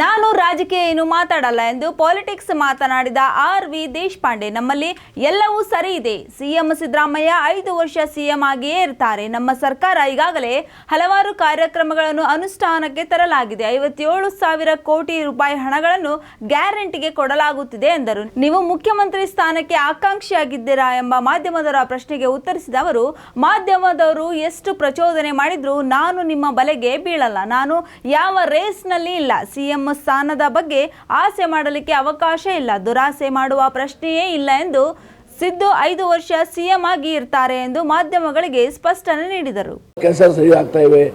ನಾನು ರಾಜಕೀಯ ಏನು ಮಾತಾಡಲ್ಲ ಎಂದು ಪಾಲಿಟಿಕ್ಸ್ ಮಾತನಾಡಿದ ಆರ್ ವಿ ದೇಶಪಾಂಡೆ, ನಮ್ಮಲ್ಲಿ ಎಲ್ಲವೂ ಸರಿ ಇದೆ. ಸಿಎಂ ಸಿದ್ದರಾಮಯ್ಯ ಐದು ವರ್ಷ ಸಿಎಂ ಆಗಿಯೇ ಇರ್ತಾರೆ. ನಮ್ಮ ಸರ್ಕಾರ ಈಗಾಗಲೇ ಹಲವಾರು ಕಾರ್ಯಕ್ರಮಗಳನ್ನು ಅನುಷ್ಠಾನಕ್ಕೆ ತರಲಾಗಿದೆ. ಐವತ್ತೇಳು ಸಾವಿರ ಕೋಟಿ ರೂಪಾಯಿ ಹಣಗಳನ್ನು ಗ್ಯಾರಂಟಿಗೆ ಕೊಡಲಾಗುತ್ತಿದೆ ಎಂದರು. ನೀವು ಮುಖ್ಯಮಂತ್ರಿ ಸ್ಥಾನಕ್ಕೆ ಆಕಾಂಕ್ಷಿಯಾಗಿದ್ದೀರಾ ಎಂಬ ಮಾಧ್ಯಮದವರ ಪ್ರಶ್ನೆಗೆ ಉತ್ತರಿಸಿದ ಅವರು, ಮಾಧ್ಯಮದವರು ಎಷ್ಟು ಪ್ರಚೋದನೆ ಮಾಡಿದ್ರು ನಾನು ನಿಮ್ಮ ಬಲೆಗೆ ಬೀಳಲ್ಲ. ನಾನು ಯಾವ ರೇಸ್ನಲ್ಲಿ ಇಲ್ಲ. ಸಿಎಂ ಸ್ಥಾನದ ಬಗ್ಗೆ ಆಸೆ ಮಾಡಲಿಕ್ಕೆ ಅವಕಾಶ ಇಲ್ಲ. ದುರಾಸೆ ಮಾಡುವ ಪ್ರಶ್ನೆಯೇ ಇಲ್ಲ ಎಂದು ಸಿದ್ದು ಐದು ವರ್ಷ ಸಿಎಂ ಆಗಿ ಇರ್ತಾರೆ ಎಂದು ಮಾಧ್ಯಮಗಳಿಗೆ ಸ್ಪಷ್ಟನೆ ನೀಡಿದರು. ಕೆಲಸ ಸರಿ ಆಗ್ತಾ ಇವೆ.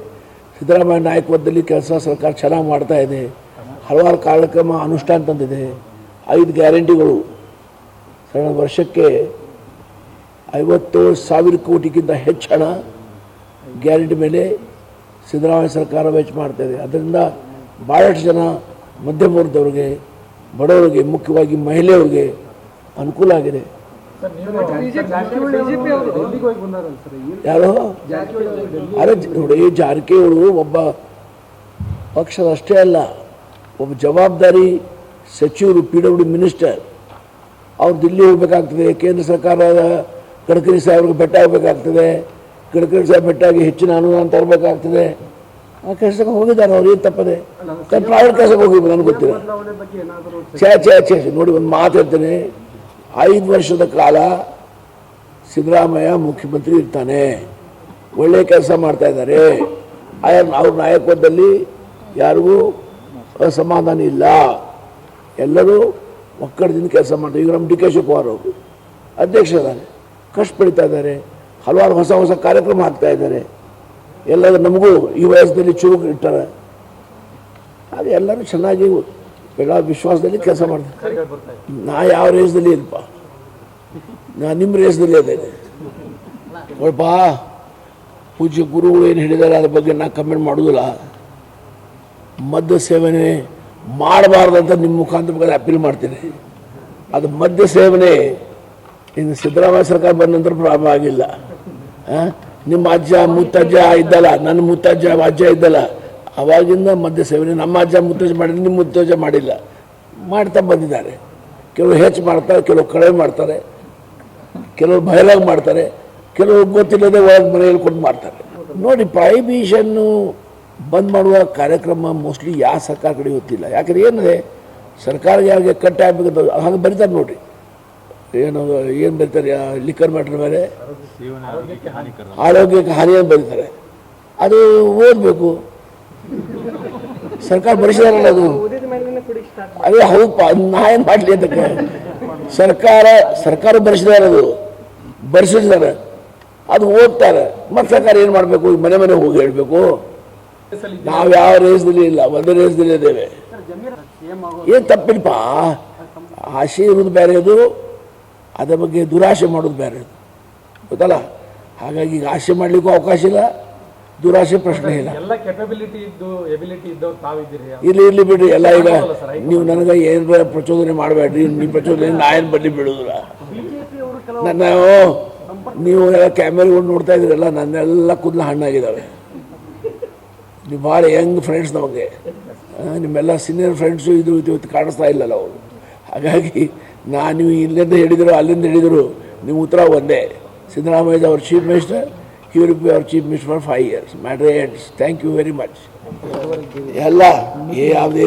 ಸಿದ್ದರಾಮಯ್ಯ ನಾಯಕತ್ವದಲ್ಲಿ ಕೆಲಸ ಸರ್ಕಾರ ಚೆನ್ನಾಗಿ ಮಾಡ್ತಾ ಇದೆ. ಹಲವಾರು ಕಾರ್ಯಕ್ರಮ, ಅನುಷ್ಠಾನ ತಂದಿದೆ. ಐದು ಗ್ಯಾರಂಟಿಗಳು. ಸಣ್ಣ ವರ್ಷಕ್ಕೆ ಐವತ್ತು ಸಾವಿರ ಕೋಟಿಗಿಂತ ಹೆಚ್ಚು ಹಣ ಗ್ಯಾರಂಟಿ ಮೇಲೆ ಸಿದ್ದರಾಮಯ್ಯ ಸರ್ಕಾರ ವೆಚ್ಚ ಮಾಡ್ತಾ ಇದೆ. ಅದರಿಂದ ಭಾಳಷ್ಟು ಜನ ಮಧ್ಯಮ ವರ್ಗದವ್ರಿಗೆ ಬಡವರಿಗೆ ಮುಖ್ಯವಾಗಿ ಮಹಿಳೆಯರಿಗೆ ಅನುಕೂಲ ಆಗಿದೆ. ಯಾರು? ಅರೆ ನೋಡಿ ಜಾರಕಿಹೊಳಿ ಒಬ್ಬ ಪಕ್ಷದ ಅಷ್ಟೇ ಅಲ್ಲ ಒಬ್ಬ ಜವಾಬ್ದಾರಿ ಸಚಿವರು ಪಿ ಡಬ್ಲ್ಯೂ ಡಿ ಮಿನಿಸ್ಟರ್. ಅವ್ರು ದಿಲ್ಲಿ ಹೋಗ್ಬೇಕಾಗ್ತದೆ ಕೇಂದ್ರ ಸರ್ಕಾರದ ಗಡ್ಕರಿ ಸಾಹೇಬ್ರಿಗೆ ಬೆಟ್ಟ ಆಗಬೇಕಾಗ್ತದೆ ಗಡ್ಕರಿ ಸಾಹೇಬ್ ಬೆಟ್ಟಾಗಿ ಹೆಚ್ಚಿನ ಅನುದಾನ ತರಬೇಕಾಗ್ತದೆ. ಆ ಕೆಲಸಕ್ಕೆ ಹೋಗಿದ್ದಾರೆ ಅವ್ರು, ಏನು ತಪ್ಪದೆ? ಪ್ರೈವೇಟ್ ಕೆಲಸಕ್ಕೆ ಹೋಗಿ ನನಗೆ ಗೊತ್ತಿಲ್ಲ. ಛೇ ಛೇ ಛೇ ನೋಡಿ ಒಂದು ಮಾತು ಹೇಳ್ತೇನೆ. ಐದು ವರ್ಷದ ಕಾಲ ಸಿದ್ದರಾಮಯ್ಯ ಮುಖ್ಯಮಂತ್ರಿ ಇರ್ತಾನೆ. ಒಳ್ಳೆ ಕೆಲಸ ಮಾಡ್ತಾ ಇದ್ದಾರೆ. ಆಯಾ ಅವ್ರ ನಾಯಕತ್ವದಲ್ಲಿ ಯಾರಿಗೂ ಅಸಮಾಧಾನ ಇಲ್ಲ. ಎಲ್ಲರೂ ಒಕ್ಕಡದಿಂದ ಕೆಲಸ ಮಾಡ್ತಾರೆ. ಈಗ ನಮ್ಮ ಡಿ ಕೆ ಶಿವಕುಮಾರ್ ಅವರು ಇದ್ದಾರೆ. ಕಷ್ಟ ಪಡಿತಾ ಇದ್ದಾರೆ. ಹಲವಾರು ಹೊಸ ಹೊಸ ಕಾರ್ಯಕ್ರಮ ಹಾಕ್ತಾ ಇದ್ದಾರೆ. ಎಲ್ಲ ನಮಗೂ ಈ ವಯಸ್ಸಿನಲ್ಲಿ ಚುರುಕು ಇಟ್ಟಾರೆ ಅದು ಎಲ್ಲರೂ ಚೆನ್ನಾಗಿ ಎಲ್ಲ ವಿಶ್ವಾಸದಲ್ಲಿ ಕೆಲಸ ಮಾಡ್ತಾರೆ. ನಾ ಯಾವ ರೇಸ್ದಲ್ಲಿ ಇದಪ್ಪ ನಾ ನಿಮ್ಮ ರೇಸ್ದಲ್ಲಿ ಅದೇ. ನೋಡಪ್ಪ ಪೂಜ್ಯ ಗುರುಗಳು ಏನು ಹೇಳಿದ್ದಾರೆ, ಅದ್ರ ಬಗ್ಗೆ ನಾ ಕಮೆಂಟ್ ಮಾಡೋದಿಲ್ಲ. ಮದ್ಯ ಸೇವನೆ ಮಾಡಬಾರ್ದಂತ ನಿಮ್ಮ ಮುಖಾಂತರ ಬಗ್ಗೆ ಅಪೀಲ್ ಮಾಡ್ತೀನಿ. ಅದು ಮದ್ಯ ಸೇವನೆ ಇನ್ನು ಸಿದ್ದರಾಮಯ್ಯ ಸರ್ಕಾರ ಬಂದ ನಂತರ ಪ್ರಾರಂಭ ಆಗಿಲ್ಲ. ಆ? ನಿಮ್ಮ ಅಜ್ಜ, ಮುತ್ತಜ್ಜ ಇದ್ದಲ್ಲ, ನನ್ನ ಮುತ್ತಜ್ಜ ಅಜ್ಜ ಇದ್ದಲ್ಲ, ಅವಾಗಿಂದ ಮದ್ಯ ಸೇವನೆ, ನಮ್ಮ ಅಜ್ಜ ಮುತ್ತಜ್ಜ ಮಾಡಿಲ್ಲ, ನಿಮ್ಮ ಮುತ್ತಜ್ಜ ಮಾಡಿಲ್ಲ. ಮಾಡ್ತಾ ಬಂದಿದ್ದಾರೆ. ಕೆಲವರು ಹೆಚ್ಚು ಮಾಡ್ತಾರೆ, ಕೆಲವರು ಕಡಿಮೆ ಮಾಡ್ತಾರೆ, ಕೆಲವರು ಬಯಲಾಗಿ ಮಾಡ್ತಾರೆ, ಕೆಲವರು ಗೊತ್ತಿಲ್ಲದೆ ಒಳಗೆ ಮನೆಯಲ್ಲಿ ಕೊಟ್ಟು ಮಾಡ್ತಾರೆ. ನೋಡಿ ಪ್ರೈಬಿಷನ್ನು ಬಂದ್ ಮಾಡುವ ಕಾರ್ಯಕ್ರಮ ಮೋಸ್ಟ್ಲಿ ಯಾವ ಸರ್ಕಾರ ಕಡೆ ಗೊತ್ತಿಲ್ಲ. ಯಾಕಂದ್ರೆ ಏನಿದೆ ಸರ್ಕಾರ ಯಾರಿಗೆ ಕಟ್ಟಾಗಬೇಕಂತ, ಹಾಗೆ ಬರೀತಾರೆ ನೋಡಿ ಏನು ಏನು ಬರೀತಾರೆ ಲಿಕ್ಕರ್ ಮ್ಯಾಟ್ರ್ ಮೇಲೆ ಆರೋಗ್ಯಕ್ಕೆ ಹಾನಿಯನ್ನು ಬರೀತಾರೆ ಅದು ಓದಬೇಕು. ಸರ್ಕಾರ ಬರೆಸಿದಾರಲ್ಲ ಅದು. ಅದೇ ಹೌದಪ್ಪ ನಾ ಏನು ಮಾಡಲಿ ಅಂತ ಸರ್ಕಾರ ಸರ್ಕಾರ ಬರೆಸಿದಾರೆ ಅದು. ಬರೆಸಿದ್ದಾರೆ. ಅದು ಓದ್ತಾರೆ. ಮತ್ತೆ ಸರ್ಕಾರ ಏನು ಮಾಡಬೇಕು? ಮನೆ ಮನೆ ಹೋಗಿ ಹೇಳಬೇಕು. ನಾವು ಯಾವ ರೇಸ್ದಲ್ಲಿ ಇಲ್ಲ ಒಂದೇ ರೇಸ್ದಲ್ಲಿ ಇದ್ದೇವೆ. ಏನು ತಪ್ಪಿಲ್ಲಪ್ಪ ಆಸೆ ಇರೋದು ಬೇರೆ ಅದು ಅದ್ರ ಬಗ್ಗೆ ದುರಾಶೆ ಮಾಡೋದು ಬೇರೆ ಗೊತ್ತಲ್ಲ? ಹಾಗಾಗಿ ಈಗ ಆಶೆ ಮಾಡಲಿಕ್ಕೂ ಅವಕಾಶ ಇಲ್ಲ ದುರಾಶೆ ಪ್ರಶ್ನೆ ಇಲ್ಲ. ಎಲ್ಲ ಕೆಪಬಿಲಿಟಿ ಇದ್ದು ಎಬಿಲಿಟಿ ಇದ್ದವ್ರು ತಾವಿದ್ದೀರಿ ಇಲ್ಲಿ ಇಲ್ಲಿ ಬಿಡ್ರಿ ಎಲ್ಲ ಈಗ ನೀವು ನನಗೆ ಏನು ಪ್ರಚೋದನೆ ಮಾಡಬೇಡ್ರಿ ನಿಮ್ಮ ಪ್ರಚೋದನೆ ನಾ ಏನು ಬಡ್ಡಿ ಬಿಡೋದಿಲ್ಲ ನನ್ನ ನೀವು ಎಲ್ಲ ಕ್ಯಾಮೆರಾಗಳು ನೋಡ್ತಾ ಇದ್ದೀರಲ್ಲ ನನ್ನೆಲ್ಲ ಕೂದಲು ಹಣ್ಣಾಗಿದ್ದಾವೆ. ನೀವು ಭಾಳ ಯಂಗ್ ಫ್ರೆಂಡ್ಸ್ ನಮಗೆ. ನಿಮ್ಮೆಲ್ಲ ಸೀನಿಯರ್ ಫ್ರೆಂಡ್ಸು ಇದು ಇವತ್ತು ಕಾಣಿಸ್ತಾ ಇಲ್ಲಲ್ಲ ಅವರು. ಹಾಗಾಗಿ ನಾನು ನೀವು ಇಲ್ಲಿಂದ ಹೇಳಿದರು, ಅಲ್ಲಿಂದ ಹೇಳಿದರು. ನಿಮ್ಮ ಉತ್ತರ ಒಂದೇ. Siddaramaiah our chief minister he will be our chief minister for five years matter ends thank you very much ಎಲ್ಲ ಯಾವುದೇ